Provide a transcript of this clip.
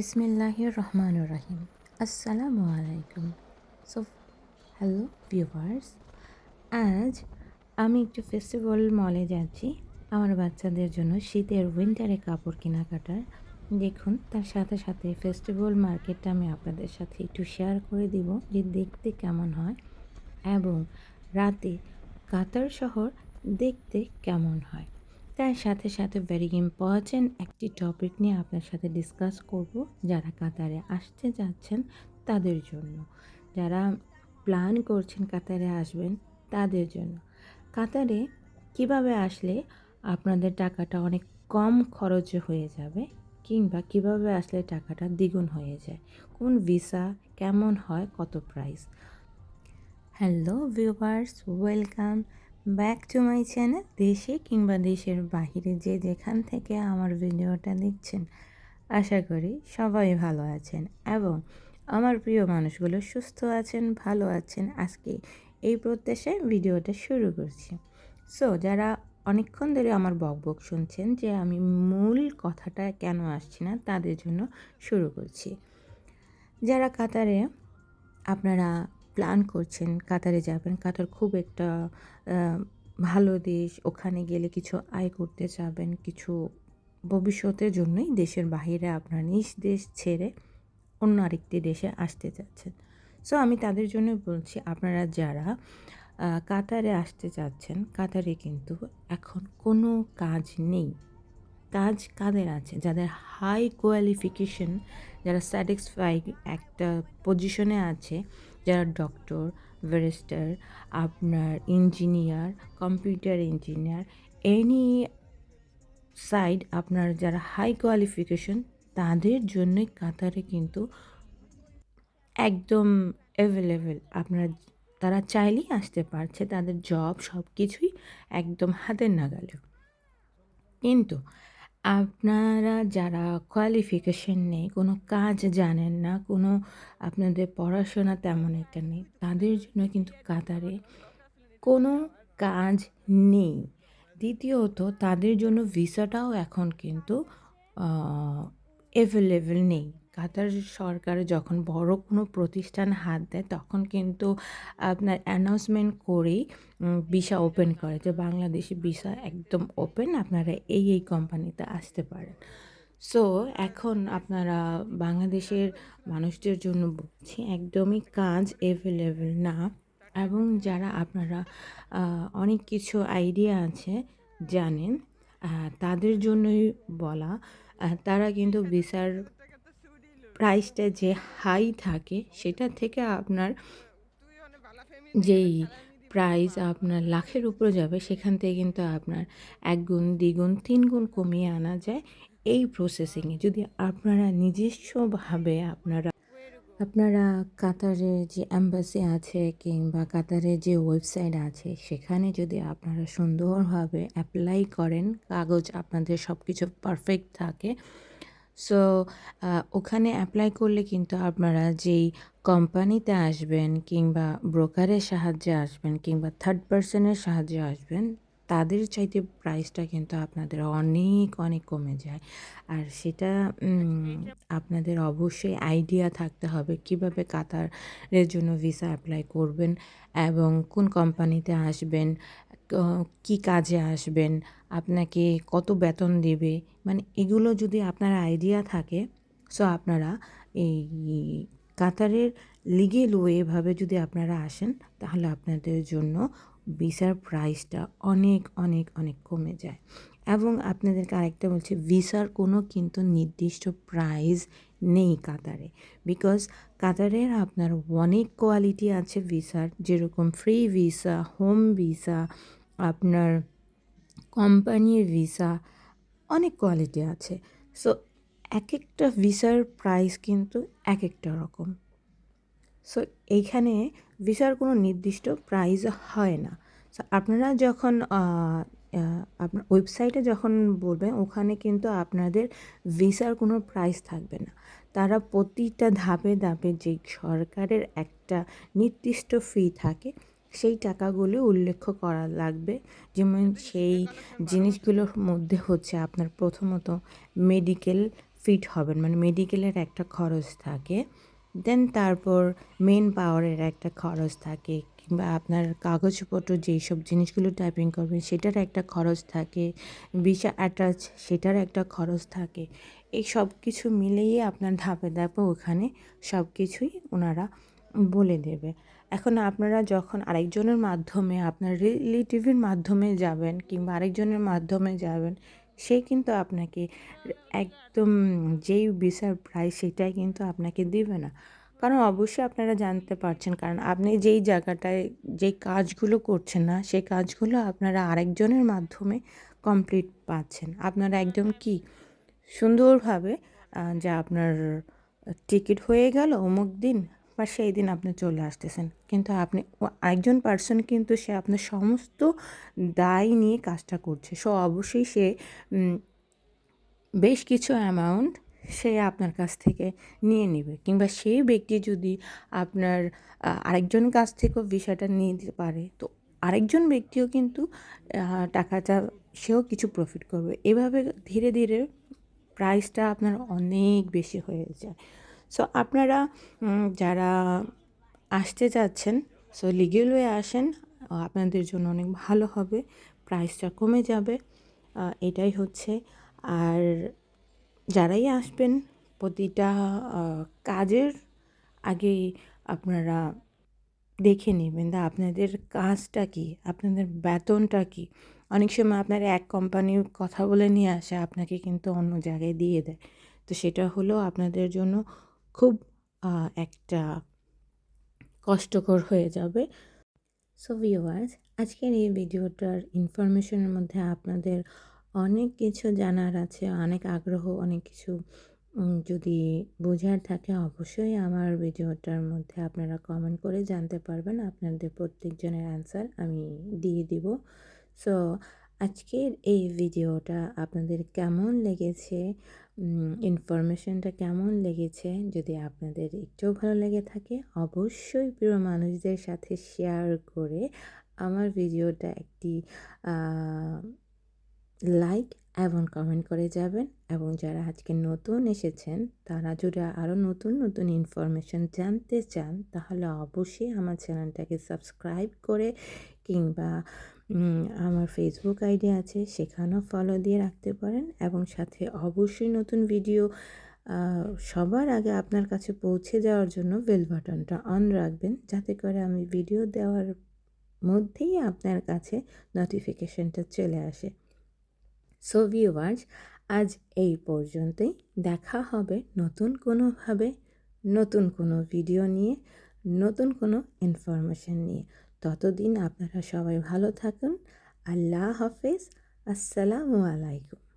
বিসমিল্লাহির রহমান রাহিম। আসসালামু আলাইকুম। সো হ্যালো ভিউয়ার্স আজ আমি একটু ফেস্টিভ্যাল মলে যাচ্ছি। আমার বাচ্চাদের জন্য শীতের উইন্টারে কাপড় কেনাকাটার। দেখুন, তার সাথে সাথে ফেস্টিভ্যাল মার্কেটটা আমি আপনাদের সাথে একটু শেয়ার করে দিব যে দেখতে কেমন হয় এবং রাতে কাতার শহর দেখতে কেমন হয়। তার সাথে সাথে ভেরি ইম্পর্ট্যান্ট একটি টপিক নিয়ে আপনার সাথে ডিসকাস করব যারা কাতারে আসতে যাচ্ছেন তাদের জন্য। যারা প্ল্যান করছেন কাতারে আসবেন তাদের জন্য। কাতারে কীভাবে আসলে আপনাদের টাকাটা অনেক কম খরচে হয়ে যাবে কিংবা কীভাবে আসলে টাকাটা দ্বিগুণ হয়ে যায়? কোন ভিসা কেমন হয়? কত price hello viewers welcome back to my channel দেশে কিংবা দেশের বাহিরে যে যেখান থেকে আমার ভিডিওটা দেখছেন, আশা করি সবাই ভালো আছেন এবং আমার প্রিয় মানুষগুলো সুস্থ আছেন, ভালো আছেন। আজকে এই প্রত্যাশায় ভিডিওটা শুরু করছি। সো যারা অনেকক্ষণ ধরে আমার বক বক শুনছেন যে আমি মূল কথাটা কেন আসছি না, তাদের জন্য শুরু করছি। যারা কাতারে, আপনারা প্ল্যান করছেন কাতারে যাবেন। কাতার খুব একটা ভালো দেশ। ওখানে গেলে কিছু আয় করতে চাবেন, কিছু ভবিষ্যতের জন্যই দেশের বাহিরে আপনার নিজ দেশ ছেড়ে অন্য আরেকটি দেশে আসতে চাচ্ছেন। সো আমি তাদের জন্য বলছি, আপনারা যারা কাতারে আসতে চাচ্ছেন, কাতারে কিন্তু এখন কোনো কাজ নেই। কাজ কাদের আছে? যাদের হাই কোয়ালিফিকেশন যারা স্যাটিসফাই একটা পজিশনে আছে যারা ডক্টর, ব্যারিস্টার, আপনার engineer, computer engineer any side আপনার যারা হাই কোয়ালিফিকেশন তাদের জন্যই কাতারে কিন্তু একদম অ্যাভেলেবেল আপনার তারা চাইলেই আসতে পারছে, তাদের জব সব কিছুই একদম হাতের নাগালে। কিন্তু আপনারা যারা কোয়ালিফিকেশন নেই, কোনো কাজ জানেন না, কোনো আপনাদের পড়াশোনা তেমন একটা নেই, তাদের জন্য কিন্তু কাতারে কোনো কাজ নেই। দ্বিতীয়ত, তাদের জন্য ভিসাটাও এখন কিন্তু অ্যাভেলেবেল নেই। কাতার সরকার যখন বড় কোনো প্রতিষ্ঠান হাত দেয়, তখন কিন্তু আপনার অ্যানাউন্সমেন্ট করেই ভিসা ওপেন করে যে বাংলাদেশি ভিসা একদম ওপেন আপনারা এই এই কোম্পানিতে আসতে পারেন। সো এখন আপনারা বাংলাদেশের মানুষদের জন্য বলছি, একদমই কাজ অ্যাভেলেবেল না। এবং যারা আপনারা অনেক কিছু আইডিয়া আছে, জানেন তাদের জন্যই বলা তারা কিন্তু ভিসার প্রাইসটা যে হাই থাকে, সেটা থেকে আপনার যেই প্রাইস আপনার লাখের উপরে যাবে, সেখান থেকে কিন্তু আপনার এক গুণ দ্বিগুণ তিন গুণ কমিয়ে আনা যায় এই প্রসেসিংয়ে যদি আপনারা নিজস্বভাবে আপনারা আপনারা কাতারে যে অ্যাম্বাসি আছে কিংবা কাতারে যে ওয়েবসাইট আছে, সেখানে যদি আপনারা সুন্দরভাবে অ্যাপ্লাই করেন, কাগজ আপনাদের সব কিছু পারফেক্ট থাকে সো ওখানে অ্যাপ্লাই করলে কিন্তু আপনারা যেই কোম্পানিতে আসবেন কিংবা ব্রোকারের সাহায্যে আসবেন কিংবা থার্ড পার্সনের সাহায্যে আসবেন, তাদের চাইতে প্রাইসটা কিন্তু আপনাদের অনেক অনেক কমে যায়। আর সেটা আপনাদের অবশ্যই আইডিয়া থাকতে হবে কীভাবে কাতারের জন্য ভিসা অ্যাপ্লাই করবেন এবং কোন কোম্পানিতে আসবেন কি কাজে আসবেন। আপনাকে কত বেতন দেবে? মানে এগুলো যদি আপনার আইডিয়া থাকে সো আপনারা এই কাতারের লিগেল ওয়েভাবে যদি আপনারা আসেন, তাহলে আপনাদের জন্য ভিসার প্রাইসটা অনেক অনেক অনেক কমে যায়। এবং আপনাদেরকে আরেকটা বলছি ভিসার কোনো কিন্তু নির্দিষ্ট প্রাইস নেই কাতারে। বিকজ কাতারের আপনার অনেক কোয়ালিটি আছে ভিসার যেরকম ফ্রি ভিসা হোম ভিসা আপনার কোম্পানির ভিসা, অনেক কোয়ালিটি আছে। সো এক একটা ভিসার প্রাইস কিন্তু এক একটা রকম। সো এইখানে ভিসার কোনো নির্দিষ্ট প্রাইস হয় না। সো আপনারা যখন আপনার ওয়েবসাইটে যখন বলবেন, ওখানে কিন্তু আপনাদের ভিসার কোনো প্রাইস থাকবে না। তারা প্রতিটা ধাপে ধাপে যে সরকারের একটা নির্দিষ্ট ফি থাকে সেই টাকাগুলো উল্লেখ করা লাগবে। যেমন সেই জিনিসগুলোর মধ্যে হচ্ছে আপনার প্রথমত মেডিকেল ফিট হবেন মানে মেডিকেলের একটা খরচ থাকে। দেন তারপর মেন পাওয়ারের একটা খরচ থাকে, কিংবা আপনার কাগজপত্র যেই সব জিনিসগুলো টাইপিং করবেন সেটার একটা খরচ থাকে ভিসা অ্যাটাচ সেটার একটা খরচ থাকে। এই সব কিছু মিলিয়ে আপনার ধাপে ধাপে ওখানে সব কিছুই ওনারা বলে দেবে। এখন আপনারা যখন আরেকজনের মাধ্যমে, আপনার রিলেটিভের মাধ্যমে যাবেন কিংবা আরেকজনের মাধ্যমে যাবেন, সে কিন্তু আপনাকে একদম যেই ভিসার প্রাইস সেটাই কিন্তু আপনাকে দিবে না। কারণ অবশ্যই আপনারা জানতে পারছেন, কারণ আপনি যেই জায়গাটায়, যেই কাজগুলো করছেন না, সেই কাজগুলো আপনারা আরেকজনের মাধ্যমে কমপ্লিট পাচ্ছেন। আপনারা একদম কি সুন্দরভাবে যা আপনার টিকিট হয়ে গেল, অমুক দিন বা সেই দিন আপনি চলে আসতেছেন। কিন্তু আপনি একজন পার্সন কিন্তু সে আপনার সমস্ত দায় নিয়ে কাজটা করছে। সো অবশ্যই সে বেশ কিছু অ্যামাউন্ট সে আপনার কাছ থেকে নিয়ে নেবে। কিংবা সেই ব্যক্তি যদি আপনার আরেকজন কাছ থেকেও বিষয়টা নিয়ে দিতে পারে, তো আরেকজন ব্যক্তিও কিন্তু টাকাটা সেও কিছু প্রফিট করবে। এভাবে ধীরে ধীরে প্রাইসটা আপনার অনেক বেশি হয়ে যায়। সো আপনারা যারা আসতে চাচ্ছেন সো লিগেল ওয়ে আসেন আপনাদের জন্য অনেক ভালো হবে। প্রাইসটা কমে যাবে। এটাই হচ্ছে। আর যারাই আসবেন, প্রতিটা কাজের আগে আপনারা দেখে নেবেন দা আপনাদের কাজটা কি, আপনাদের বেতনটা কি। অনেক সময় আপনার এক কোম্পানির কথা বলে নিয়ে আসে, আপনাকে কিন্তু অন্য জায়গায় দিয়ে দেয়। তো সেটা হলো আপনাদের জন্য খুব একটা কষ্টকর হয়ে যাবে। সো ভিওয়ার্স আজকের এই ভিডিওটার ইনফরমেশনের মধ্যে আপনাদের অনেক কিছু জানার আছে, অনেক আগ্রহ, অনেক কিছু যদি বোঝার থাকে, অবশ্যই আমার ভিডিওটার মধ্যে আপনারা কমেন্ট করে জানতে পারবেন। আপনাদের প্রত্যেকজনের অ্যান্সার আমি দিয়ে দিব। সো আজকের এই ভিডিওটা আপনাদের কেমন লেগেছে? ইনফরমেশনটা কেমন লেগেছে? যদি আপনাদের একটুও ভালো লেগে থাকে, অবশ্যই প্রিয় মানুষদের সাথে শেয়ার করে আমার ভিডিওটা একটি লাইক এবং কমেন্ট করে যাবেন। এবং যারা আজকে নতুন এসেছেন, তারা যদি আরও নতুন নতুন ইনফরমেশান জানতে চান, তাহলে অবশ্যই আমার চ্যানেলটাকে সাবস্ক্রাইব করে কিংবা আমার ফেসবুক আইডি আছে, সেখানেও ফলো দিয়ে রাখতে পারেন এবং সাথে অবশ্যই নতুন ভিডিও সবার আগে আপনার কাছে পৌঁছে যাওয়ার জন্য বেল বাটনটা অন রাখবেন, যাতে করে আমি ভিডিও দেওয়ার মধ্যেই আপনার কাছে নোটিফিকেশনটা চলে আসে। সো ভিউয়ার্স আজ এই পর্যন্তই। দেখা হবে নতুন কোনোভাবে, নতুন কোনো ভিডিও নিয়ে, নতুন কোনো ইনফরমেশন নিয়ে। ততদিন আপনারা সবাই ভালো থাকুন। আল্লাহ হাফেজ। আসসালামু আলাইকুম।